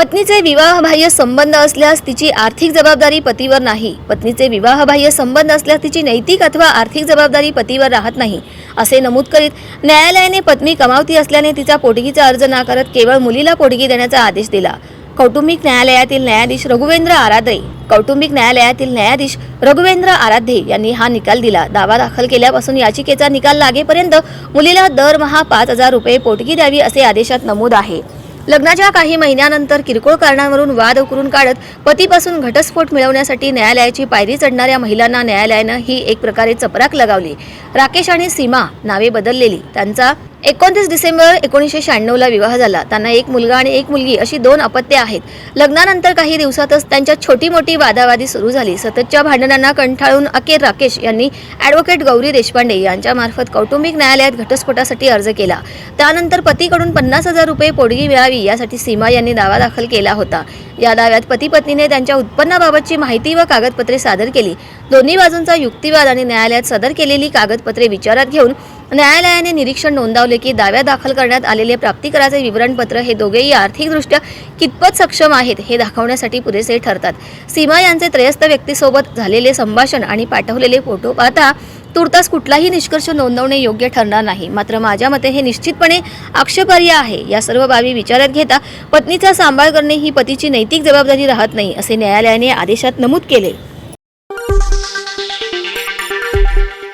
पत्नीचे विवाहबाह्य संबंध असल्यास तिची आर्थिक जबाबदारी पतीवर नाही. पत्नीचे विवाहबाह्य संबंध असल्यास तिची नैतिक अथवा आर्थिक जबाबदारी पतीवर राहत नाही असे नमूद करीत न्यायालयाने पत्नी कमावती असल्याने तिचा पोटगीचा अर्ज नाकारत केवळ मुलीला पोटगी देण्याचा आदेश दिला. कौटुंबिक न्यायालयातील न्यायाधीश रघुवेंद्र आराधे कौटुंबिक न्यायालयातील न्यायाधीश रघुवेंद्र आराध्ये यांनी हा निकाल दिला. दावा दाखल केल्यापासून याचिकेचा निकाल लागेपर्यंत मुलीला दरमहा पाच हजार रुपये पोटगी द्यावी असे आदेशात नमूद आहे. लग्नाच्या काही महिन्यानंतर किरकोळ कारणांवरून वाद उकरून काढत पतीपासून घटस्फोट मिळवण्यासाठी न्यायालयाची पायरी चढणाऱ्या महिलांना न्यायालयानं ही एक प्रकारे चपराक लगावली. राकेश आणि सीमा नावे बदललेली. त्यांचा एकोणतीस डिसेंबर एकोणीसशे शहाण्णवला विवाह झाला. त्यांना एक मुलगा आणि एक मुलगी अशी दोन अपत्ये आहेत. लग्नानंतर काही दिवसातच त्यांच्यात छोटी मोठी वादावादी सुरू झाली. सततच्या भांडणांना कंठाळून अखेर राकेश यांनी ॲडव्होकेट गौरी देशपांडे यांच्यामार्फत कौटुंबिक न्यायालयात घटस्फोटासाठी अर्ज केला. त्यानंतर पतीकडून पन्नास हजार रुपये पोटगी मिळावी यासाठी सीमा यांनी दावा दाखल केला होता. या दाव्यात पती पत्नीने त्यांच्या उत्पन्नाबाबतची माहिती व कागदपत्रे सादर केली. दोन्ही बाजूंचा युक्तिवाद आणि न्यायालयात सादर केलेली कागदपत्रे विचारात घेऊन न्यायालयाने निरीक्षण नोंदवले की दाव्या दाखल करण्यात आलेले प्राप्तिकराचे विवरणपत्र हे दोघेही आर्थिकदृष्ट्या कितपत सक्षम आहेत हे दाखवण्यासाठी पुरेसे ठरतात. सीमा यांचे त्रयस्थ व्यक्तीसोबत झालेले संभाषण आणि पाठवलेले फोटो पाहता तुर्तास कुठलाही निष्कर्ष नोंदवणे योग्य ठरणार नाही. मात्र माझ्या मते हे निश्चितपणे आक्षेपार्ह आहे. या सर्व बाबी विचारात घेता पत्नीचा सांभाळ करणे ही पतीची नैतिक जबाबदारी राहत नाही असे न्यायालयाने आदेशात नमूद केले.